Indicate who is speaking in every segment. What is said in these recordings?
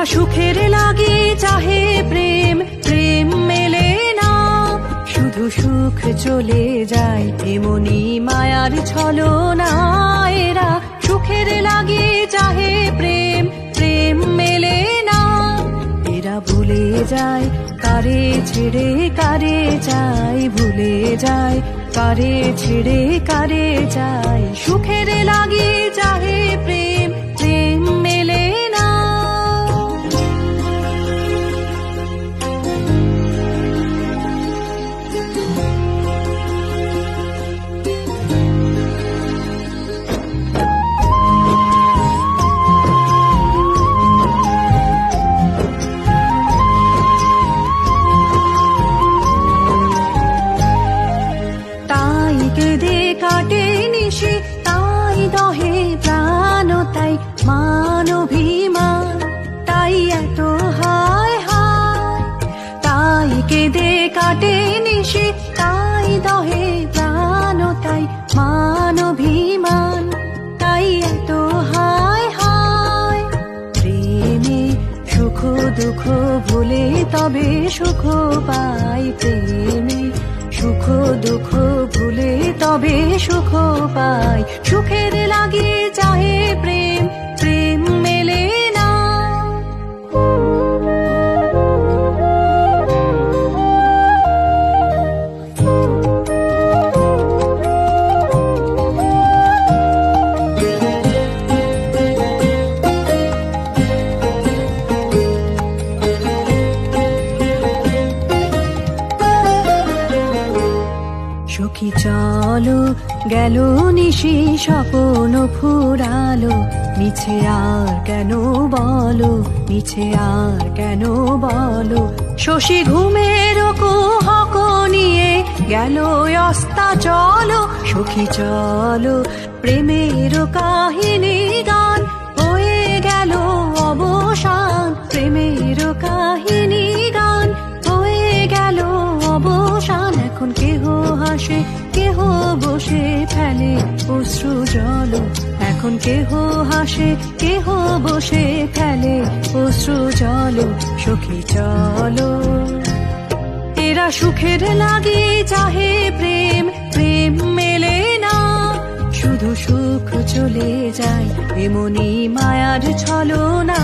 Speaker 1: যারা সুখের লাগে, চাহে প্রেম প্রেম মেলে না। শুধু সুখ চলে যায় এমনি মায়ার ছলনা এরা। সুখের লাগে, চাহে প্রেম প্রেম মেলে না। এরা ভুলে যায়, কারে ছেড়ে কারে যায়। ভুলে যায়, কারে ছেড়ে কারে যায়। সুখের লাগে যায় প্রাণ তাই মানভিমান তাই এত হায় হায়, তাই কেঁদে কাটে নিশি, তাই দহে প্রাণ তাই মানভিমান তাই এত হায় হায়, প্রেমে সুখ দুঃখ ভুলে তবে সুখ পাই। প্রেমে সুখ দুঃখ সুখ পাই সুখের লাগে চলো গেল নিশি স্বপন ফুরালো। মিছে আর কেন বলো, মিছে আর কেন বলো? শশী ঘুমের কুহক নিয়ে গেল অস্তা চলো, সুখী চলো। প্রেমের কাহিনী গান ফেলে অশ্রু জল, এখন কেহ হাসে, কেহ বসে ফেলে অশ্রু জল, সখী চলো। এরা সুখের লাগে চাহে প্রেম প্রেম মেলে না, শুধু সুখ চলে যায়, এমনি মায়ার ছলো না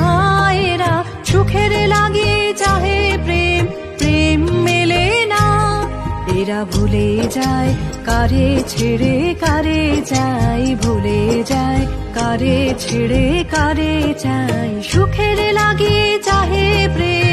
Speaker 1: এরা সুখের লাগে চাহে প্রেম এরা ভুলে যায়, কারে ছেড়ে কারে যাই ভুলে যায়, কারে ছেড়ে কারে যাই সুখের লাগে চাহে প্রেম।